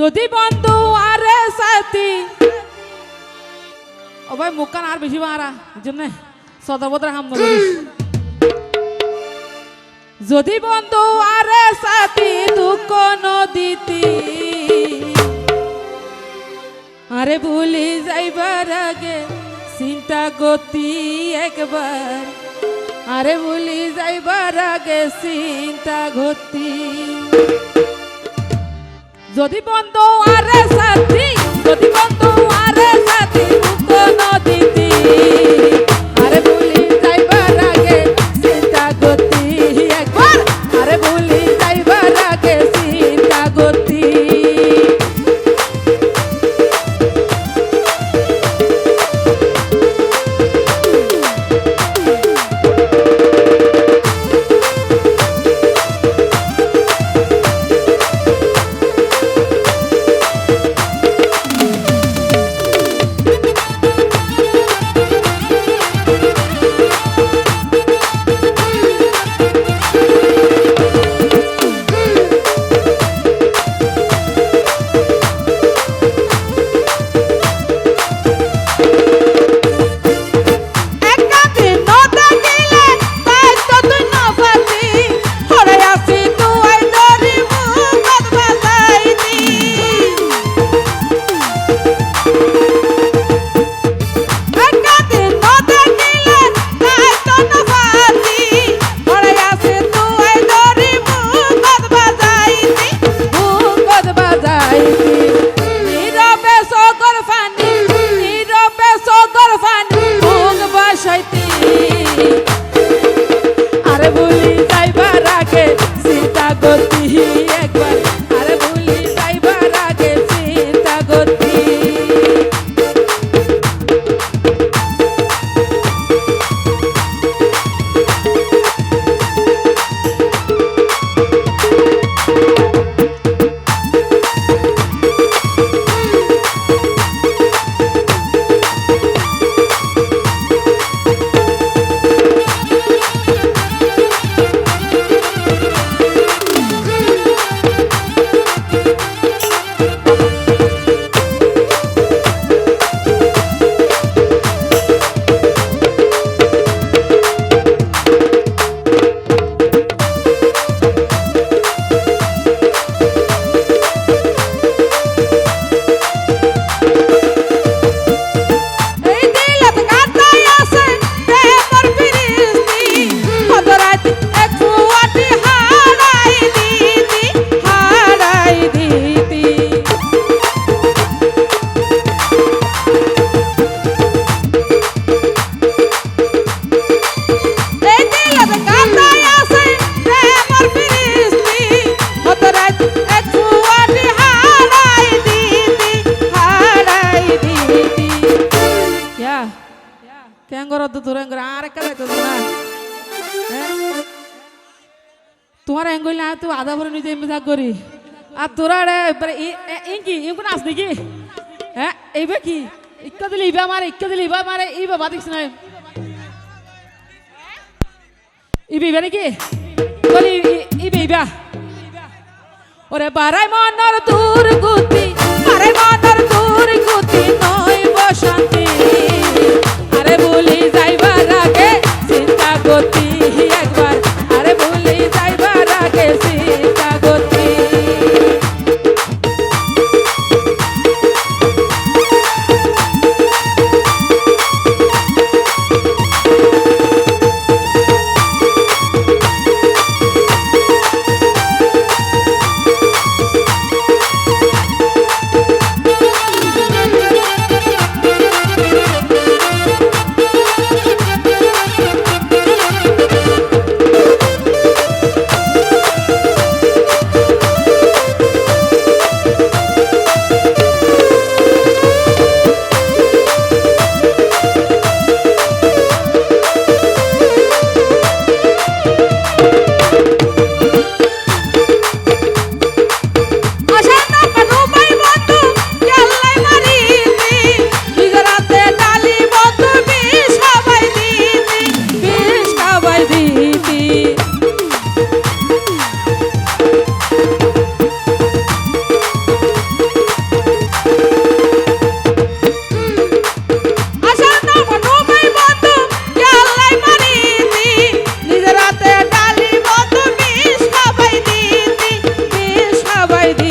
যদি বন্ধু আরে সাথী। ও ভাই, মুখ কান আর বেশি মারা জন্যে সদরবদর হাম যদি বন্ধু আরে সাথী দুঃখ নদীতি, আরে ভুলি যাইবার আগে চিন্তা গতি একবার। আরে ভুলি যাইবার আগে চিন্তা গতি যদি বন্ধু আরে সাথী যদি বন্ধু আরে সাথী আরে আর একটা যাইতো না? তোমার এঙ্গল তুই আধা ভরে নিজে থাক করি আর তোরা ইঙ্কি ইঙ্কু নাচ নাকি হ্যাঁ এইবা কি ইক্কা দিলে ইবা মারে ইক্কা দিলে ইবা মারে ইবা বাদিস না ইবে ইবা নাকি বলি ইবে ইবা ওরে বারাই মনর দূর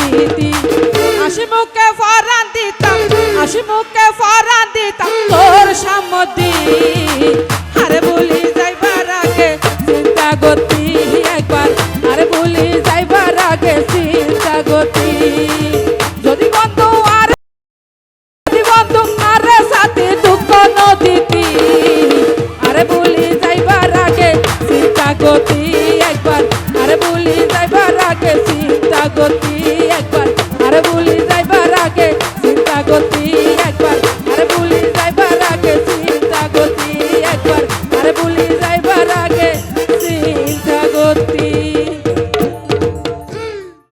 প্রীতি। আসি মুখে ফরান দিতাম, আসি মুখে ফরান দিতাম তোর সামদি আরে বলি যাইবার আগে চিন্তা গতি একবার। আরে বলি যাইবার আগে চিন্তা গতি। যদি বন্ধু আর যদি বন্ধু আরে সাথে দুঃখ নদীতি আরে বলি যাইবার আগে চিন্তা গতি populismo.